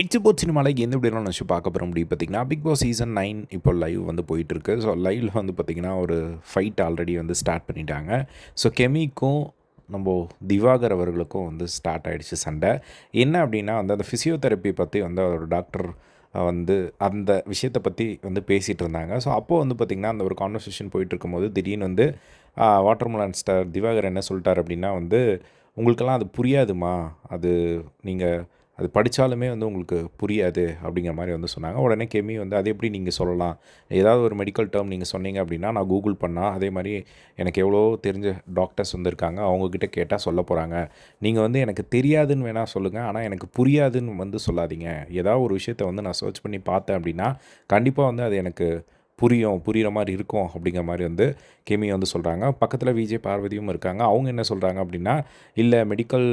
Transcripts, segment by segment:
It's boat சினிமாவில் எந்த இப்படிலாம் நினச்சி பார்க்க போகிற முடியும்? பார்த்தீங்கன்னா பிக் பாஸ் சீசன் நைன் இப்போ லைவ் வந்து போயிட்டுருக்கு. ஸோ லைவில் வந்து பார்த்திங்கன்னா ஒரு ஃபைட் ஆல்ரெடி வந்து ஸ்டார்ட் பண்ணிட்டாங்க. ஸோ கெமிக்கும் நம்ம திவாகர் அவர்களுக்கும் வந்து ஸ்டார்ட் ஆகிடுச்சு சண்டை. என்ன அப்படின்னா வந்து அந்த ஃபிசியோதெரப்பி பற்றி வந்து ஒரு டாக்டர் வந்து அந்த விஷயத்தை பற்றி வந்து பேசிகிட்டு இருந்தாங்க. ஸோ அப்போது வந்து பார்த்திங்கன்னா அந்த ஒரு கான்வர்சேஷன் போயிட்டு இருக்கும்போது திடீர்னு வந்து வாட்டர்மலான் ஸ்டார் திவாகர் என்ன சொல்லிட்டார் அப்படின்னா வந்து உங்களுக்கெல்லாம் அது புரியாதுமா? அது நீங்கள் அது படித்தாலுமே வந்து உங்களுக்கு புரியாது அப்படிங்கிற மாதிரி வந்து சொன்னாங்க. உடனே கெமி வந்து அது எப்படி நீங்கள் சொல்லலாம்? ஏதாவது ஒரு மெடிக்கல் டேர்ம் நீங்கள் சொன்னீங்க அப்படின்னா நான் கூகுள் பண்ணால் அதே மாதிரி எனக்கு எவ்வளோ தெரிஞ்ச டாக்டர்ஸ் வந்திருக்காங்க அவங்கக்கிட்ட கேட்டால் சொல்ல போகிறாங்க நீங்கள் வந்து எனக்கு தெரியாதுன்னு வேணால் சொல்லுங்கள் ஆனால் எனக்கு புரியாதுன்னு வந்து சொல்லாதீங்க. ஏதாவது ஒரு விஷயத்தை வந்து நான் சர்ச் பண்ணி பார்த்தேன் அப்படின்னா கண்டிப்பாக வந்து அது எனக்கு புரியும் புரிகிற மாதிரி இருக்கும் அப்படிங்கிற மாதிரி வந்து கெமி வந்து சொல்கிறாங்க பக்கத்தில் விஜய் பார்வதியும் இருக்காங்க. அவங்க என்ன சொல்கிறாங்க அப்படின்னா இல்லை மெடிக்கல்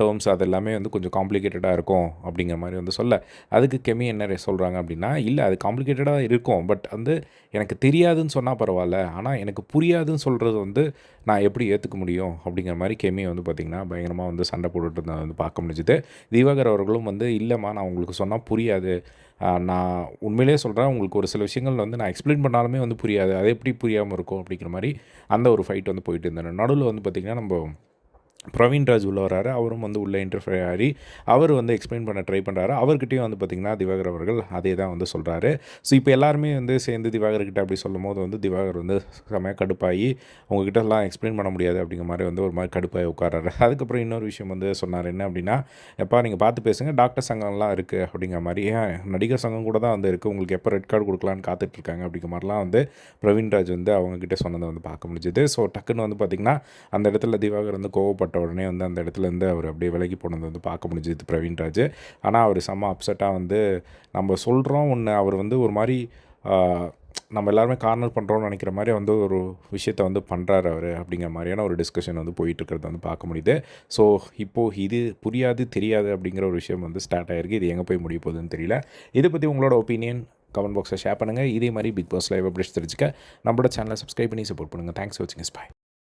டேர்ம்ஸ் அது எல்லாமே வந்து கொஞ்சம் காம்ப்ளிகேட்டடாக இருக்கும் அப்படிங்கிற மாதிரி வந்து சொல்ல. அதுக்கு கெமி என்ன சொல்கிறாங்க அப்படின்னா இல்லை அது காம்ப்ளிகேட்டடாக இருக்கும் பட் வந்து எனக்கு தெரியாதுன்னு சொன்னால் பரவாயில்ல ஆனால் எனக்கு புரியாதுன்னு சொல்கிறது வந்து நான் எப்படி ஏற்றுக்க முடியும் அப்படிங்கிற மாதிரி கெமி வந்து பார்த்திங்கன்னா பயங்கரமாக வந்து சண்டை போட்டுட்டு இருந்ததை வந்து பார்க்க முடிஞ்சுது. திவாகர் அவர்களும் வந்து இல்லைம்மா நான் உங்களுக்கு சொன்னால் புரியாது. நான் உண்மையிலே சொல்கிறேன் உங்களுக்கு ஒரு சில விஷயங்கள் வந்து நான் எக்ஸ்பிளைன் பண்ணாலுமே வந்து புரியாது. அது எப்படி புரியாமல் இருக்கும் அப்படிங்கிற மாதிரி அந்த ஒரு ஃபைட் வந்து போயிட்டு இருந்தேன் நடுவில் வந்து பார்த்திங்கன்னா நம்ம பிரவீன்ராஜ் உள்ள வராரு. அவரும் வந்து உள்ளே இன்டர்ஃபை ஆகி அவர் வந்து எக்ஸ்பிளைன் பண்ண ட்ரை பண்ணுறாரு அவர்கிட்டையும் வந்து பார்த்திங்கன்னா திவாகர் அவர்கள் அதே தான் வந்து சொல்கிறாரு ஸோ இப்போ எல்லாருமே வந்து சேர்ந்து திவாகர்கிட்ட அப்படி சொல்லும் போது வந்து திவாகர் வந்து செம்மையாக கடுப்பாகி உங்ககிட்டலாம் எக்ஸ்பிளைன் பண்ண முடியாது அப்படிங்கிற மாதிரி வந்து ஒரு மாதிரி கடுப்பாகி உட்காராரு அதுக்கப்புறம் இன்னொரு விஷயம் வந்து சொன்னார். என்ன அப்படின்னா எப்பா நீங்கள் பார்த்து பேசுங்க. டாக்டர் சங்கம்லாம் இருக்குது அப்படிங்கிற மாதிரி. நடிகர் சங்கம் கூட தான் வந்து இருக்குது உங்களுக்கு எப்போ ரெட் கார்டு கொடுக்கலான்னு காத்துட்ருக்காங்க அப்படிங்கிற மாதிரிலாம் வந்து பிரவீன்ராஜ் வந்து அவங்கக்கிட்ட சொன்னதை வந்து பார்க்க முடிஞ்சுது. ஸோ டக்குன்னு வந்து பார்த்திங்கன்னா அந்த இடத்துல திவாகர் வந்து கோவப்பட்ட போட்ட உடனே வந்து அந்த இடத்துலேருந்து அவர் அப்படியே விலகி போனது வந்து பார்க்க முடிஞ்சது பிரவீன்ராஜ் ஆனால் அவர் செம்ம அப்செட்டாக வந்து நம்ம சொல்கிறோம் ஒன்று அவர் வந்து ஒரு மாதிரி நம்ம எல்லாருமே கார்னர் பண்ணுறோம்னு நினைக்கிற மாதிரி வந்து ஒரு விஷயத்த வந்து பண்ணுறாரு அவர் அப்படிங்கிற மாதிரியான ஒரு டிஸ்கஷன் வந்து போயிட்டுருக்கிறத வந்து பார்க்க முடியுது. ஸோ இப்போது இது புரியாது தெரியாது அப்படிங்கிற ஒரு விஷயம் வந்து ஸ்டார்ட் ஆகிருக்கு இது எங்கே போய் முடிய போகுதுன்னு தெரியல. இதை பற்றி உங்களோட ஒப்பீனியன் கமெண்ட் பாக்ஸில் ஷேர் பண்ணுங்கள் இதே மாதிரி பிக் பாஸ் லைவ் அப்டேட்ஸ் தெரிஞ்சுக்க. நம்மளோட சேனலை சப்ஸ்கிரைப் பண்ணி சப்போர்ட் பண்ணுங்கள் தேங்க்ஸ் வாட்சிங் இஸ் பாய்